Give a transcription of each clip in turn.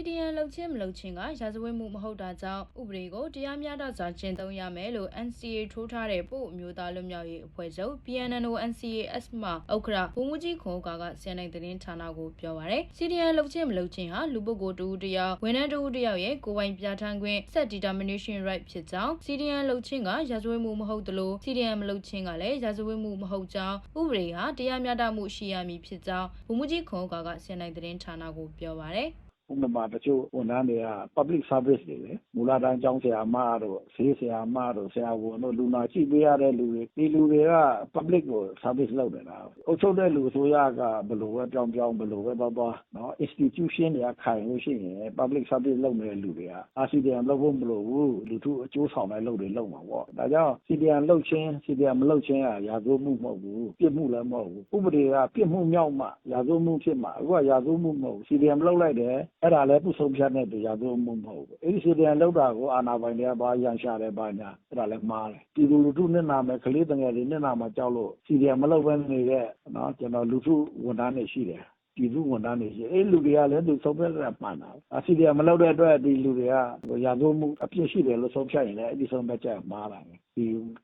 CDN လှုပ်ချင်းမလှုပ်ချင်းကရာဇဝတ်မှုမဟုတ်တာကြောင့်ဥပဒေကိုတရားမျှတစွာကျင့်သုံးရမယ်လို့ NCA ထိုးထားတဲ့ပို့အမျိုးသားလွတ်မြောက်ရေးအဖွဲ့ချုပ် PNNO NCAS မှဥက္ကရာဘုံမူကြီးခွန်ကာကစီနိုင်သတင်းဌာနကိုပြောပါရယ် CDN လှုပ်ချင်းမလှုပ်ချင်းဟာလူပုဂ္ဂိုလ်တူတစ်ယောက်ဝန်ထမ်းတူတစ်ယောက်ရဲ့ကိုယ်ပိုင်ပြဋ္ဌာန်းခွင့် set determination right ဖြစ်ကြောင်း CDN လှုပ်ချင်းကရာဇဝတ်မှုမဟုတ်သလို CDN မလှုပ်ချင်းကလည်းရာဇဝတ်မှုမဟုတ်ကြောင်းဥပဒေဟာတရားမျှတမှုရှိရမည်ဖြစ်ကြောင်းဘုံမူကြီးခွန်ကာကစီနိုင်သတင်းဌာနကိုပြောပါရယ် ။ဥပမာ တချို့ဝန်ထမ်းတွေက Public Service တွေလေ။မူလတန်းကျောင်းဆရာမတို့၊ဆေးဆရာမတို့၊ဆရာဝန်တို့ လူနာကြည့်ပေးရတဲ့လူတွေ။ဒီလူတွေက Public ကို Service လုပ်နေတာ။အုပ်ချုပ်တဲ့လူ အစိုးရက ဘယ်လိုပဲပြောင်းပြောင်း၊ဘယ်လိုပဲသွားသွား Institution တွေက ခိုင်လို့ရှိရင် Public Service လုပ်နေတဲ့လူတွေက CDM လုပ်ဖို့ မလိုဘူး။လူထုအကျိုးဆောင်တဲ့ အလုပ်တွေ လုပ်မှာပေါ့။ဒါကြောင့် CDM လုပ်ခြင်း၊ CDM မလုပ်ခြင်းဟာ ရာဇဝတ်မှု မဟုတ်ဘူး။ပြစ်မှုလည်း မဟုတ်ဘူး။ဥပဒေက ပြစ်မှုမြောက်မှ ရာဇဝတ်မှုဖြစ်မှာ။အခုဟာ ရာဇဝတ်မှု မဟုတ်ဘူး။ CDM လုပ်လိုက်တယ်အဲ့ဒါလည်းသူ့ဆုံးဖြတ်တဲ့တရားသွင်းမှုမဟုတ်ဘူးအဲ့ဒီစီပြန်လောက်တာကိုအာဏာပိုင်တွေကဘာရန်ရှာတယ်ဘာညာအဲ့ဒါလည်းမှားတယ်ပြည်သူလူထုနဲ့နာမယ်ကလေးတငယ်တွေနဲ့နာမှာကြောက်လို့စီပြန်မလောက်ဘဲနေတဲ့နော်ကျွန်တော်လူထုဝန်ထမ်းတွေရှိတယ်ပြည်သူဝန်ထမ်းတွေရှိအဲ့လူတွေကလည်းသူဆုံးဖြတ်တာမှန်တာအစီပြန်မလောက်တဲ့အတွက်ဒီလူတွေကရာဇဝမှုအပြစ်ရှိတယ်လို့ဆုံးဖြတ်ရင်လည်းအဲ့ဒီဆုံးဖြတ်ချက်မှားတာပဲဒီ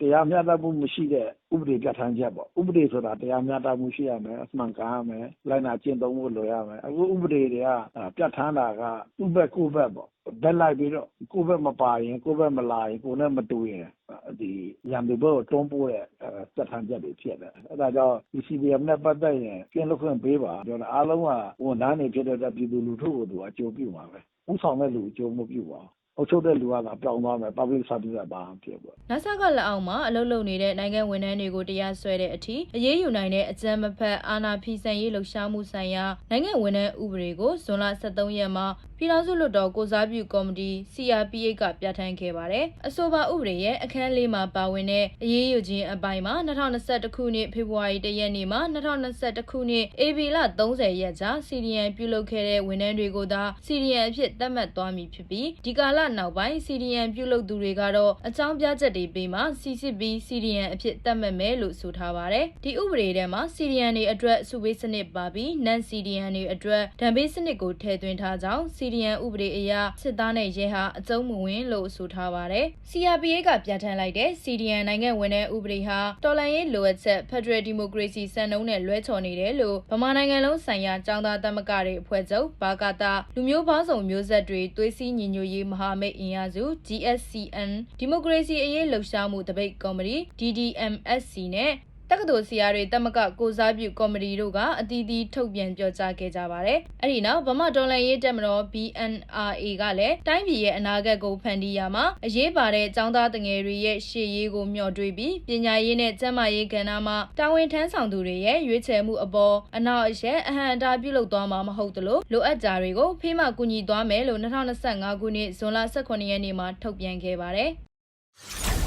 တရားမျှတမှုမရှိတဲ့ ဥပဒေပြဋ္ဌာန်းချက်ပေါ့ ဥပဒေဆိုတာ တရားမျှတမှုရှိရမယ်အမှန်ကန်ရမယ် လိုက်နာကျင့်သုံးဖို့လိုရမယ် အခုဥပဒေတွေက ပြဋ္ဌာန်းတာကဥပ္ပကိုဘက်ပေါ့ ဘက်လိုက်ပြီးတော့ ကိုဘက်မပါရင် ကိုဘက်မလာရင် ကိုနဲ့မတူရင်ဒီရန်သူဘက်ကို တွန်းပို့တဲ့ ပြဋ္ဌာန်းချက်တွေဖြစ်တယ် အဲဒါကြောင့် ဒီ CDM နဲ့ ပတ်သက်ရင်ကျင်းလို့ခွင့်ပေးပါပြောတာ အားလုံးက ဝန်ထမ်းတွေဖြစ်တဲ့အတွက် ပြည်သူလူထုကို သူအကျိုးပြုမှာပဲဥဆောင်တဲ့လူအကျိုးမပြုပါဘူး အုပ်ချုပ်တဲ့လူကသာပြောင်းသွားမယ် public service ကဘာမှဖြစ်ဘူးနဆကလက်အောက်မှာအလုပ်လုပ်နေတဲ့နိုင်ငံဝန်ထမ်းတွေကိုတရားစွဲတဲ့အထိအရေးယူနိုင်တဲ့အကြမ်းမဖက်အာဏာဖီဆန်ရေးလှုပ်ရှားမှုဆိုင်ရာနိုင်ငံဝန်ထမ်းဥပဒေကိုဇွန်လ23ရက်မှာပြည်ထောင်စုလွှတ်တော်ကိုစားပြုကော်မတီ CRPH ကပြဋ္ဌာန်းခဲ့ပါတယ်။အဆိုပါဥပဒေရဲ့အခန်းလေးမှာပါဝင်တဲ့အရေးယူခြင်းအပိုင်းမှာ2021ခုနှစ်ဖေဖော်ဝါရီလရက်နေ့မှာ2021ခုနှစ်ဧပြီလ30ရက်ကြာ CDN ပြုလုပ်ခဲ့တဲ့ဝန်ထမ်းတွေကိုသာ CDN အဖြစ်သတ်မှတ်သွားမည်ဖြစ်ပြီးဒီကာလနောက်ပိုင်း CDN ပြုလုပ်သူတွေကတော့အကြောင်းပြချက်တွေပေးမှ CCB CDN အဖြစ်သတ်မှတ်မယ်လို့ဆိုထားပါတယ်။ဒီဥပဒေထဲမှာ CDN တွေအတွက်စုပေးစနစ်ပါပြီး non CDN တွေအတွက်ဒဏ်ပေးစနစ်ကိုထည့်သွင်းထားကြောင်း CDN ဥပဒေအရစစ်သားနဲ့ရဲဟာအကျုံးမဝင်လို့ဆိုထားပါတယ်။ CRPA ကပြဋ္ဌာန်းလိုက်တဲ့ CDN နိုင်ငံဝန်ထမ်းဥပဒေဟာတော်လှန်ရေးလိုအပ်ချက် Federal Democracy စံနှုန်းနဲ့လွဲချော်နေတယ်လို့ဗမာနိုင်ငံလုံးဆိုင်ရာចောင်းသားသမဂ္ဂတွေအဖွဲ့ချုပ်ဘာကာတာလူမျိုးပေါင်းစုံမျိုးဆက်တွေသွေးစည်းညီညွတ်ရေးမဟာမိတ်အင်အားစု GSCN ဒီမိုကရေစီအရေးလှုပ်ရှားမှုတပိတ်ကော်မတီ DDMSC နဲ့တ က္ကသိုလ်ဆရာတွေတမကကိုစားပြုကော်မတီတို့ကအသီးသီးထုတ်ပြန်ပြောကြားခဲ့ကြပါတယ်။အဲ့ဒီနောက်ဗမာတော်လှန်ရေးတက်မတော် BNRA ကလည်းတိုင်းပြည်ရဲ့အနာဂတ်ကိုဖန်တီးရမှာအရေးပါတဲ့ចောင်းသားတငယ်တွေရဲ့ရှေ့ရေးကိုမျှော်တွေးပြီးပညာရေးနဲ့ကျန်းမာရေးကဏ္ဍမှာတာဝန်ထမ်းဆောင်သူတွေရဲ့ရွေးချယ်မှုအပေါ်အနောက်အရက်အဟံအတာပြုလုပ်သွားမှာမဟုတ်သလိုလိုအပ်ကြတွေကိုဖေးမှကူညီသွားမယ်လို့2025ခုနှစ်ဇွန်လ18ရက်နေ့မှာထုတ်ပြန်ခဲ့ပါတယ်။